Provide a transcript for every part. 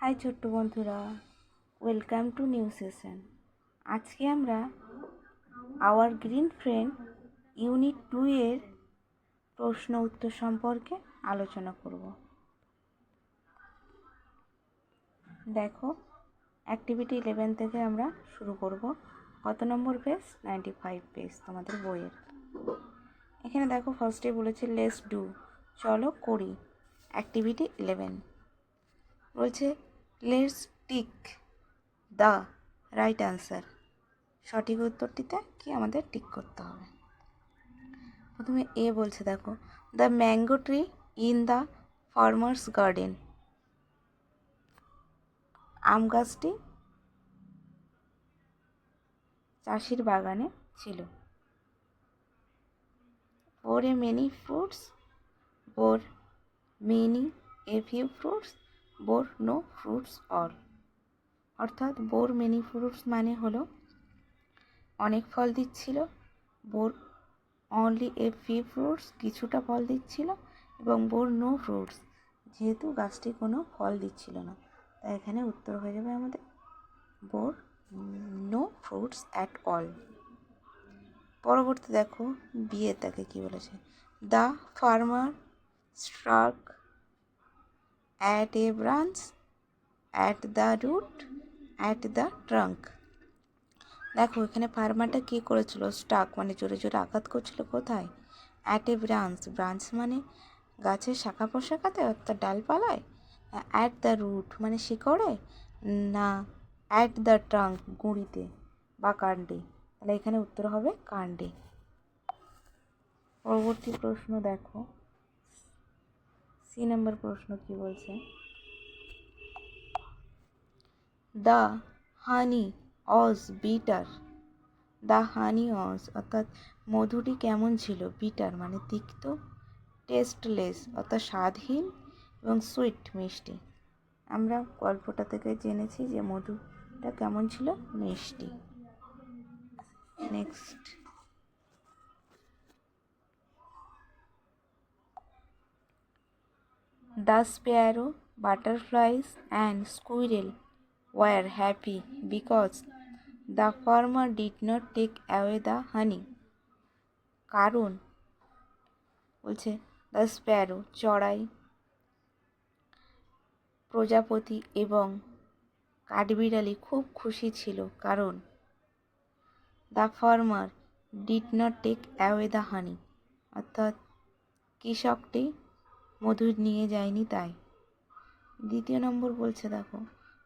High ছোট্ট বন্ধুরা welcome to new session আজকে আমরা our green friend unit two এর প্রশ্ন উত্তর সম্পর্কে আলোচনা করব। দেখো অ্যাক্টিভিটি ইলেভেন থেকে আমরা শুরু করব। কত number page ninety five page তোমাদের বইয়ের। এখানে দেখো ফার্স্টে বলেছে লেস ডু চলো করি। অ্যাক্টিভিটি ইলেভেন বলছে let's tick the right answer সঠিক উত্তরটিতে কি আমাদের টিক করতে হবে? প্রথমে এ বলছে, দেখো the mango tree in the farmer's garden আম গাছটি চাষির বাগানে ছিল। Or a many fruits bore many a few fruits bore no fruits all অর্থাৎ বোর মেনি ফ্রুটস মানে হলো অনেক ফল দিচ্ছিল, bore only a few fruits কিছুটা ফল দিচ্ছিল এবং বোর নো ফ্রুটস যেহেতু গাছটি কোনো ফল দিচ্ছিল না। তাই এখানে উত্তর হয়ে যাবে আমাদের bore no fruits at all পরবর্তী দেখো বিয়ে তাকে কী বলেছে? The farmer struck at a branch at the root at the trunk দেখো, এখানে ফার্মারটা কী করেছিল? স্টাক মানে জোরে জোরে আঘাত করছিল কোথায়? অ্যাট এ ব্রাঞ্চ ব্রাঞ্চ মানে গাছের শাখা পোশাকাতে অর্থাৎ ডালপালায়? অ্যাট দ্য রুট মানে শিকড়ে? না অ্যাট দ্য ট্রাঙ্ক গুঁড়িতে বা কাণ্ডে। তাহলে এখানে উত্তর হবে কাণ্ডে। পরবর্তী প্রশ্ন দেখো। সি নম্বর প্রশ্ন কি বলছে? The honey Aja bitter. The হানি অজ অর্থাৎ মধুটি কেমন ছিল? বিটার মানে তিক্ত, টেস্টলেস, অর্থাৎ স্বাদহীন এবং সুইট, মিষ্টি। আমরা গল্পটা থেকে জেনেছি যে মধুটা কেমন ছিল? মিষ্টি। Next. The sparrow, butterflies, and squirrel were happy because the farmer did not take away the honey. কারণ বলছে দ্য স্প্যারো চড়াই প্রজাপতি এবং কাঠবিড়ালি খুব খুশি ছিল কারণ the farmer did not take away the honey অর্থাৎ কৃষকটি মধু নিয়ে যায়নি তাই। দ্বিতীয় নম্বর বলছে দেখো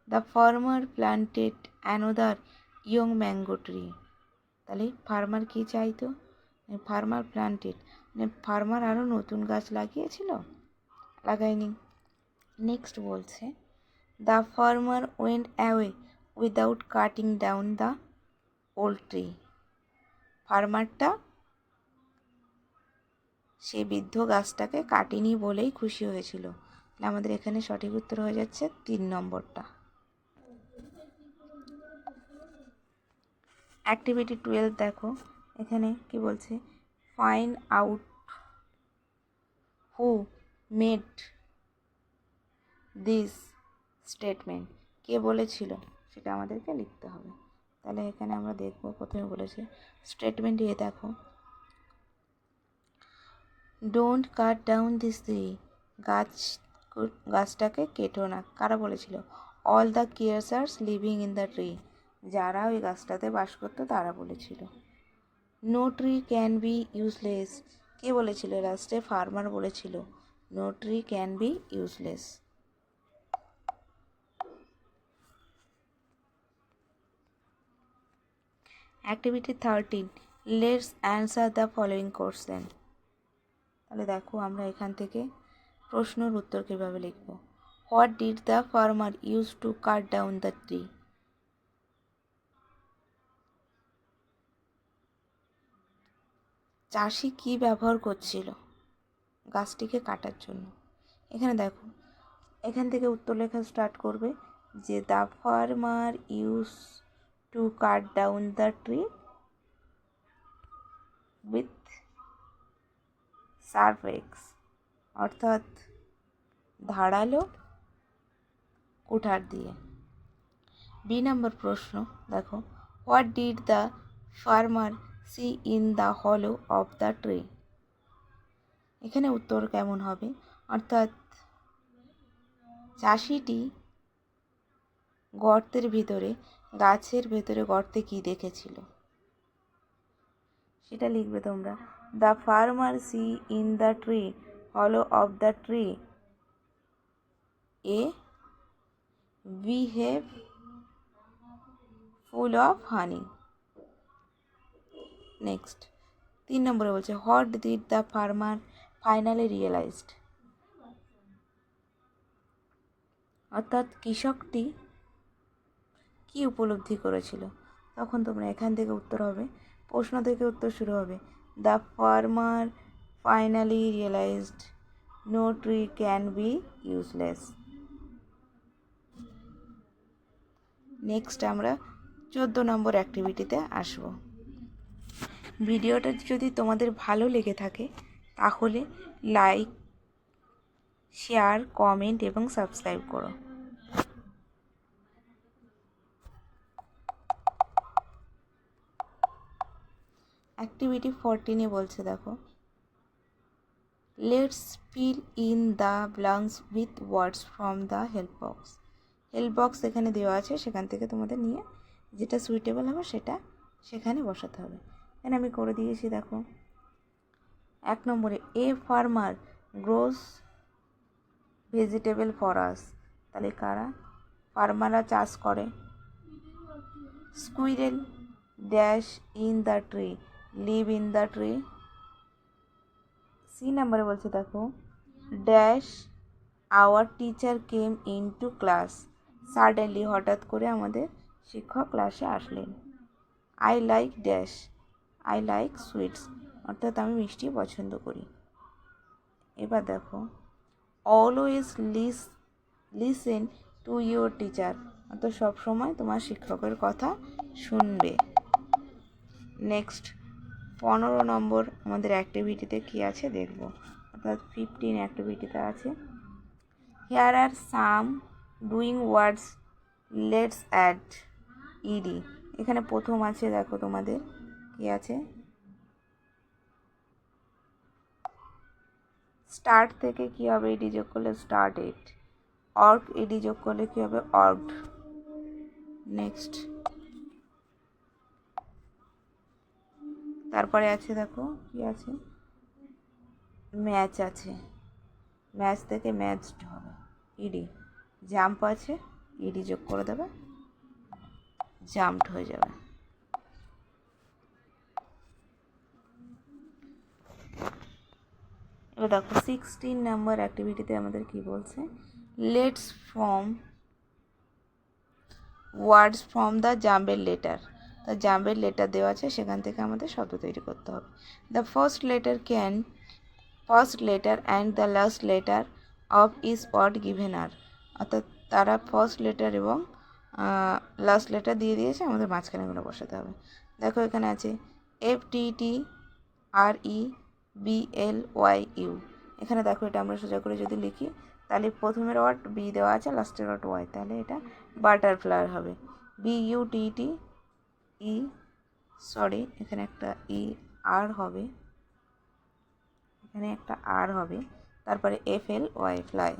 the farmer planted another young mango tree তাহলে ফার্মার কী চাইতো ফার্মার প্ল্যান্টেড মানে ফার্মার আরও নতুন গাছ লাগিয়েছিল? লাগায়নি। নেক্সট বলছে the farmer went away without cutting down the old tree ফার্মারটা সে বৃদ্ধ গাছটাকে কাটিনি বলেই খুশি হয়েছিল। আমাদের এখানে সঠিক উত্তর হয়ে যাচ্ছে তিন নম্বরটা। অ্যাক্টিভিটি টুয়েলভ দেখো। এখানে কি বলছে? Find out who made this statement কে বলেছিল? সেটা আমাদেরকে লিখতে হবে। তাহলে এখানে আমরা দেখব, প্রথমে বলেছে। স্টেটমেন্ট দিয়ে দেখো। Don't cut down this tree গাছ গাছটাকে কেটো না। কারা বলেছিল? All the creatures living in the tree যারা ওই গাছটাতে বাস করতো, তারা বলেছিল। No tree can be useless কে বলেছিল? লাস্টে ফার্মার বলেছিল। No tree can be useless activity thirteen let's answer the following question তাহলে দেখো আমরা এখান থেকে প্রশ্নের উত্তর কীভাবে লিখব? What did the farmer use to cut down the tree চাষি কী ব্যবহার করছিল গাছটিকে কাটার জন্য? এখানে দেখো, এখান থেকে উত্তর লেখা স্টার্ট করবে যে the farmer use to cut down the tree with sharp axe, অর্থাৎ ধারালো কুঠার দিয়ে। বি নম্বর প্রশ্ন, দেখো, what did the farmer see in the hollow of the tree? এখানে উত্তর কেমন হবে? অর্থাৎ চাষিটি গর্তের ভিতরে, গাছের ভেতরে গর্তে কি দেখেছিল? সেটা লিখবে তোমরা। The farmer see in the tree hollow of the tree a beehive full of honey next তিন নম্বরে বলছে what did the farmer finally realised অর্থাৎ কৃষকটি কি উপলব্ধি করেছিল? তখন তোমরা এখান থেকে উত্তর হবে, প্রশ্ন থেকে উত্তর শুরু হবে। The farmer finally realised no tree can be useless next আমরা চোদ্দ নম্বর অ্যাক্টিভিটিতে আসব। ভিডিওটা যদি তোমাদের ভালো লেগে থাকে, তাহলে লাইক শেয়ার কমেন্ট এবং সাবস্ক্রাইব করো। অ্যাক্টিভিটি ফোরটিনে বলছে, দেখো। Let's fill in the blanks with words from the help box help box এখানে দেওয়া আছে, সেখান থেকে তোমাদের নিয়ে যেটা সুইটেবল হবে সেটা সেখানে বসাতে হবে। এখানে আমি করে দিয়েছি, দেখো। এক নম্বরে a farmer grows vegetable for us তাহলে কারা? ফার্মাররা চাষ করে। Squirrel dash in the tree live in the tree C নাম্বারে বলছে দেখো। Dash our teacher came in to class suddenly হঠাৎ করে আমাদের শিক্ষক ক্লাসে আসলেন। I like dash I like sweets অর্থাৎ আমি মিষ্টি পছন্দ করি। এবার দেখো। Always lis listen to your teacher অর্থাৎ সবসময় তোমার শিক্ষকের কথা শুনবে। নেক্সট পনেরো নম্বর আমাদের অ্যাক্টিভিটিতে কী আছে দেখব। অর্থাৎ ফিফটিন অ্যাক্টিভিটিতে আছে। Here are some doing words let's add ED এখানে প্রথম আছে, দেখো তোমাদের কী আছে। স্টার্ট থেকে কী হবে এডি যোগ করলে স্টার্ট এড অর্ক এডি যোগ করলে কী হবে অর্কড নেক্সট তারপরে আছে, দেখো, কি আছে? ম্যাচ আছে। ম্যাচ থেকে ম্যাচড হবে। ইডি। জাম্প আছে, ইডি যোগ করে দেবে। জাম্পড হয়ে যাবে। এবার দেখো সিক্সটিন নাম্বার অ্যাক্টিভিটিতে আমাদের কি বলছে? Let's form words from the jumbled letter তা জাম্বের লেটার দেওয়া আছে, সেখান থেকে আমাদের শব্দ তৈরি করতে হবে। The first letter can first letter and the last letter of is word given are অর্থাৎ তারা ফার্স্ট লেটার এবং লাস্ট লেটার দিয়ে দিয়েছে, আমাদের মাঝখানেগুলো বসাতে হবে। দেখো এখানে আছে F T T R E B L Y U এখানে দেখো এটা আমরা সোজা করে যদি লিখি, তাহলে প্রথমের ওয়ার্ড বি দেওয়া আছে লাস্টের ওয়ার্ড ওয়াই তাহলে এটা বাটারফ্লায়ার হবে। B U T T E sorry এখানে একটা ই, আর হবে। এখানে একটা আর হবে। তারপরে F L Y fly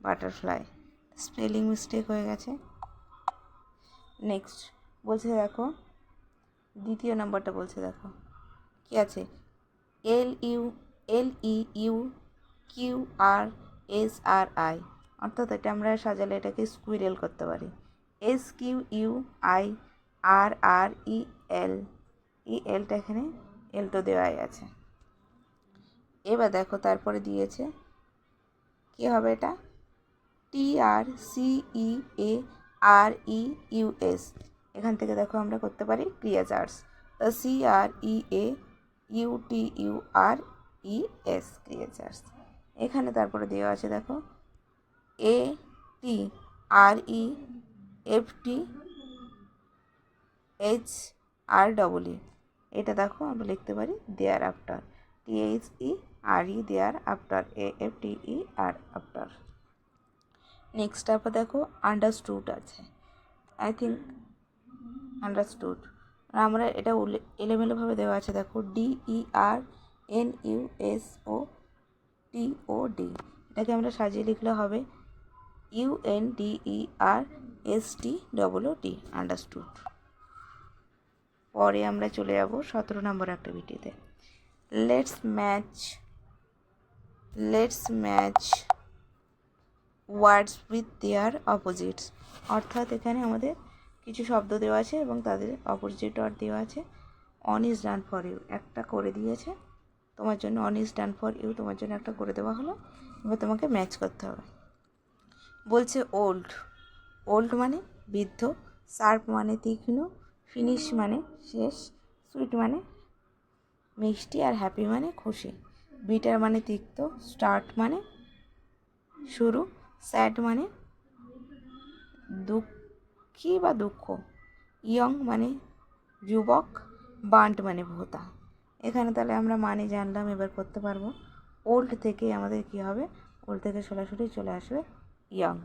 butterfly spelling mistake হয়ে গেছে। নেক্সট বলছে দেখো, দ্বিতীয় নম্বরটা বলছে দেখো। কি আছে? L U L E U Q R S R I অর্থাৎ এটা আমরা সাজালে এটাকে স্কুইরেল করতে পারি। S Q U I R R, E, L. E, এলটা এখানে এল তো দেওয়াই আছে। এবার দেখো তারপরে দিয়েছে। কী হবে এটা? T, R, C, E, A, R, E, U, S. এখান থেকে দেখো আমরা করতে পারি ক্রিয়াচার্স তো C, R, E, A, U, T, U, R, E, S creatures এখানে তারপরে দেওয়া আছে দেখো। A, T, R, E, F, T H R double E এটা দেখো আমরা লিখতে পারি thereafter T H E R E there after A F T E R after next তারপর দেখো আন্ডারস্টুড আছে। আই থিঙ্ক আন্ডারস্টুড আমরা এটা এলোমেলোভাবে দেওয়া আছে, দেখো D E R N U S O T O D এটাকে আমরা সাজিয়ে লিখলে হবে U N D E R S T double O D understood পরে আমরা চলে যাব সতেরো নম্বর অ্যাক্টিভিটিতে let's match let's match words with their opposites অর্থাৎ এখানে আমাদের কিছু শব্দ দেওয়া আছে এবং তাদের অপোজিট ওয়ার্ড দেওয়া আছে। One is done for you একটা করে দিয়েছে। তোমার জন্য one is done for you তোমার জন্য একটা করে দেওয়া হলো। এবার তোমাকে ম্যাচ করতে হবে। বলছে ওল্ড ওল্ড মানে বৃদ্ধ শার্প মানে তীক্ষ্ণ ফিনিশ মানে শেষ সুইট মানে মিষ্টি আর হ্যাপি মানে খুশি। বিটার মানে তিক্ত স্টার্ট মানে শুরু স্যাড মানে দুঃখী বা দুঃখ। ইয়ং মানে যুবক বান্ট মানে ভোতা। এখানে তাহলে আমরা মানে জানলাম, এবার করতে পারব। ওল্ড থেকে আমাদের কি হবে? ওল্ড থেকে সরাসরি চলে আসবে ইয়ং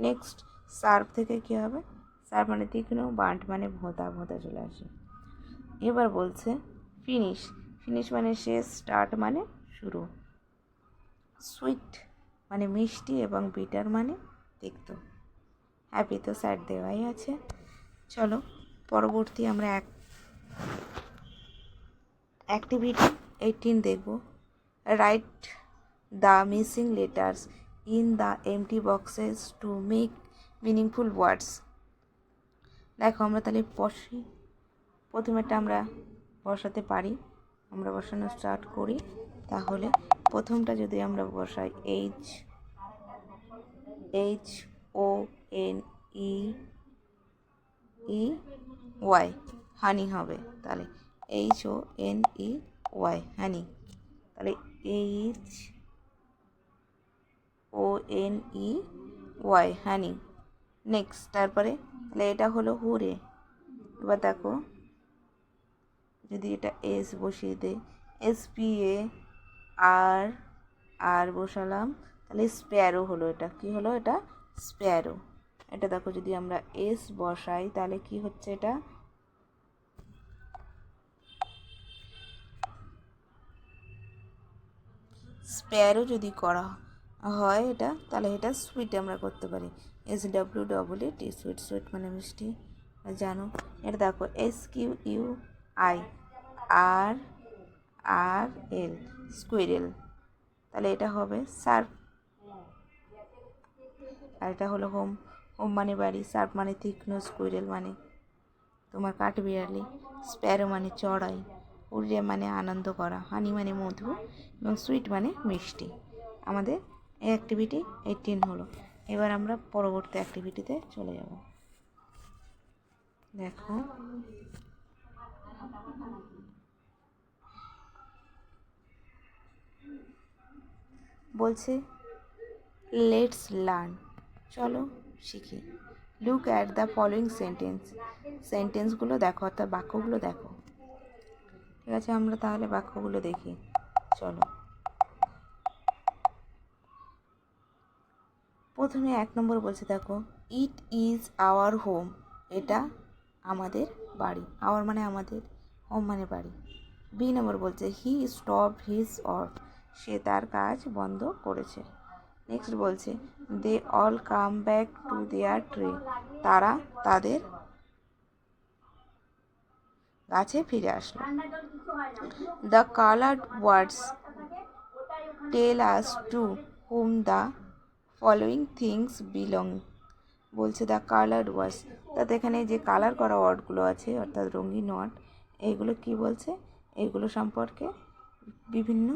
নেক্সট সার্ফ থেকে কি হবে? সার্ফ মানে তীক্ষ্ণ বান্ট মানে ভোঁতা ভোঁতা চলে আসে। এবার বলছে, ফিনিশ। ফিনিশ মানে শেষ স্টার্ট মানে শুরু। সুইট মানে মিষ্টি এবং বিটার মানে তিক্ত হ্যাপি তো স্যার দেওয়াই আছে। চলো, পরবর্তী আমরা এক, অ্যাক্টিভিটি এইটিন দেখব। Write the missing letters in the empty boxes to make meaningful words. দেখো, আমরা তাহলে বসি। প্রথমেরটা আমরা বসাতে পারি। আমরা বসানো স্টার্ট করি। তাহলে প্রথমটা যদি আমরা বসাই H H O N E E Y honey হবে। তাহলে H O N E Y honey তাহলে H O N E Y honey next তারপরে তাহলে এটা হলো হুরে। এবার দেখো, যদি এটা এস বসিয়ে দেয় এস পি এ আর আর বসালাম, তাহলে স্প্যারো হলো এটা। কি হলো এটা? স্প্যারো এটা দেখো, যদি আমরা এস বসাই, তাহলে কি হচ্ছে এটা? স্প্যারো যদি করা হয় এটা, তাহলে এটা সুইট আমরা করতে পারি। S W double A T sweet sweet মানে মিষ্টি। জানো? এটা দেখো S Q U I R R L squirrel তাহলে এটা হবে সার্ফ আর এটা হলো হোম হোম মানে বাড়ি সার্ফ মানে তীক্ষ্ণ স্কুইরেল মানে তোমার কাঠবিড়ালি স্প্যারো মানে চড়াই উড়ে মানে আনন্দ করা হানি মানে মধু, এবং সুইট মানে মিষ্টি। আমাদের এই অ্যাক্টিভিটি এইটিন হলো। এবার আমরা পরবর্তী অ্যাক্টিভিটিতে চলে যাব। দেখো। বলছে লেটস লার্ন চলো শিখি। Look at the following sentence সেন্টেন্সগুলো দেখো, অর্থাৎ বাক্যগুলো দেখো। ঠিক আছে, আমরা তাহলে বাক্যগুলো দেখি। চলো। প্রথমে এক নম্বর বলছে, দেখো ইট ইজ আওয়ার হোম এটা আমাদের বাড়ি। আওয়ার মানে আমাদের হোম মানে বাড়ি। বি নম্বর বলছে হি স্টপ হিজ অফ সে তার কাজ বন্ধ করেছে। নেক্সট বলছে they all come back to their tree তারা তাদের গাছে ফিরে আসলো। The coloured words tell us to whom the following things belong বলছে দ্য কালার্ড ওয়ার্ডস তাতে এখানে যে কালার করা ওয়ার্ডগুলো আছে, অর্থাৎ রঙিন ওয়ার্ড এইগুলো কি বলছে? এইগুলো সম্পর্কে বিভিন্ন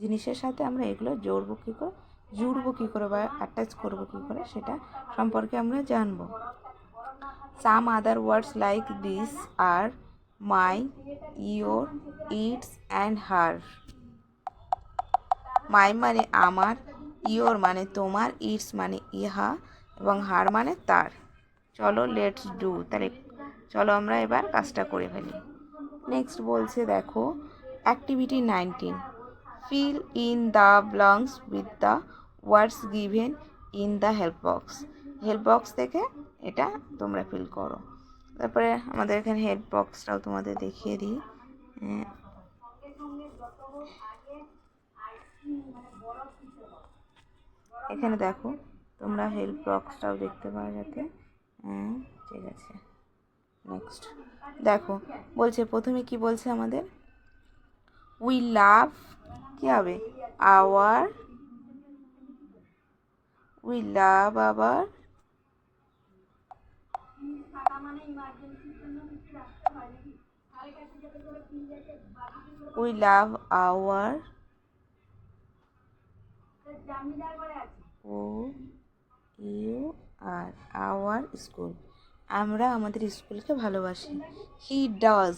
জিনিসের সাথে আমরা এগুলো জড়বো কী করে? জুড়বো কী করে বা অ্যাটাচ করব কী করে? সেটা সম্পর্কে আমরা জানব। Some other words like this are my your its and her my মানে আমার ইয়োর মানে তোমার, ইটস মানে ইহা এবং হার মানে তার। চলো লেটস ডু তাহলে চলো আমরা এবার কাজটা করে ফেলি। নেক্সট বলছে, দেখো activity nineteen fill in the blanks with the words given in the help box help box থেকে এটা তোমরা ফিল করো। তারপরে আমাদের এখানে হেল্প বক্সটাও তোমাদের দেখিয়ে দিই হ্যাঁ। এখানে দেখো, তোমরা হেল্প বক্সটাও দেখতে পাওয়া যাতে। হ্যাঁ ঠিক আছে। নেক্সট দেখো, বলছে, প্রথমে কি বলছে আমাদের? উই লাভ কি হবে? আওয়ার উই লাভ আবার we love our O, U R our school. আমরা আমাদের স্কুলকে ভালোবাসি। He does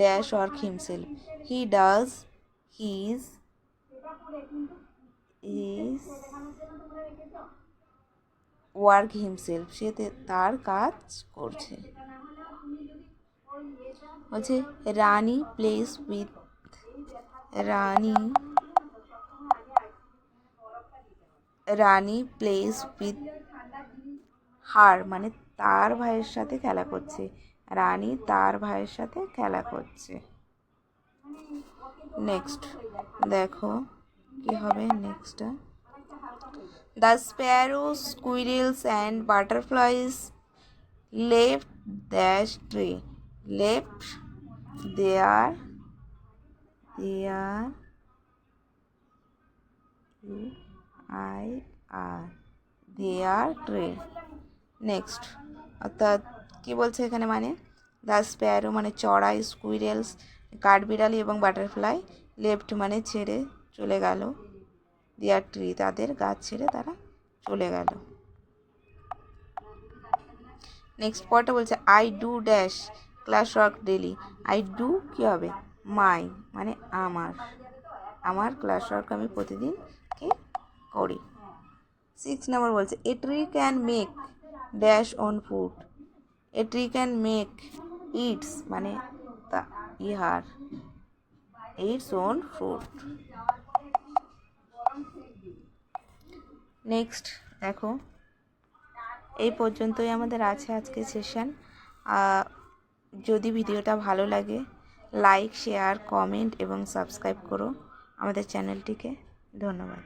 dash work himself he does his is work himself সে তার কাজ করছে। বলছে, Rani plays with, Rani Rani plays with her মানে তার ভাইয়ের সাথে খেলা করছে। রানী তার ভাইয়ের সাথে খেলা করছে। নেক্সট দেখো কি হবে নেক্সটটা the sparrow squirrels and butterflies left dash tree left their their I R their tree. Next. অর্থাৎ কী বলছে এখানে মানে? দ্য স্প্যারো মানে চড়াই স্কুইরেলস, কাঠবিড়ালি এবং বাটারফ্লাই লেফট মানে ছেড়ে চলে গেল। দেয়ার ট্রি তাদের গাছ ছেড়ে তারা চলে গেল। নেক্সট পরটা বলছে I do dash class work daily I do কী হবে? মাই মানে আমার। আমার ক্লাস ওয়ার্ক আমি প্রতিদিন করি। সিক্স নাম্বার বলছে a tree can make dash own food a tree can make its মানে ইহার। ইটস ওন ফ্রুট নেক্সট দেখো। এই পর্যন্তই আমাদের আছে আজকে সেশন যদি ভিডিওটা ভালো লাগে লাইক শেয়ার কমেন্ট এবং সাবস্ক্রাইব করো আমাদের চ্যানেলটিকে ধন্যবাদ।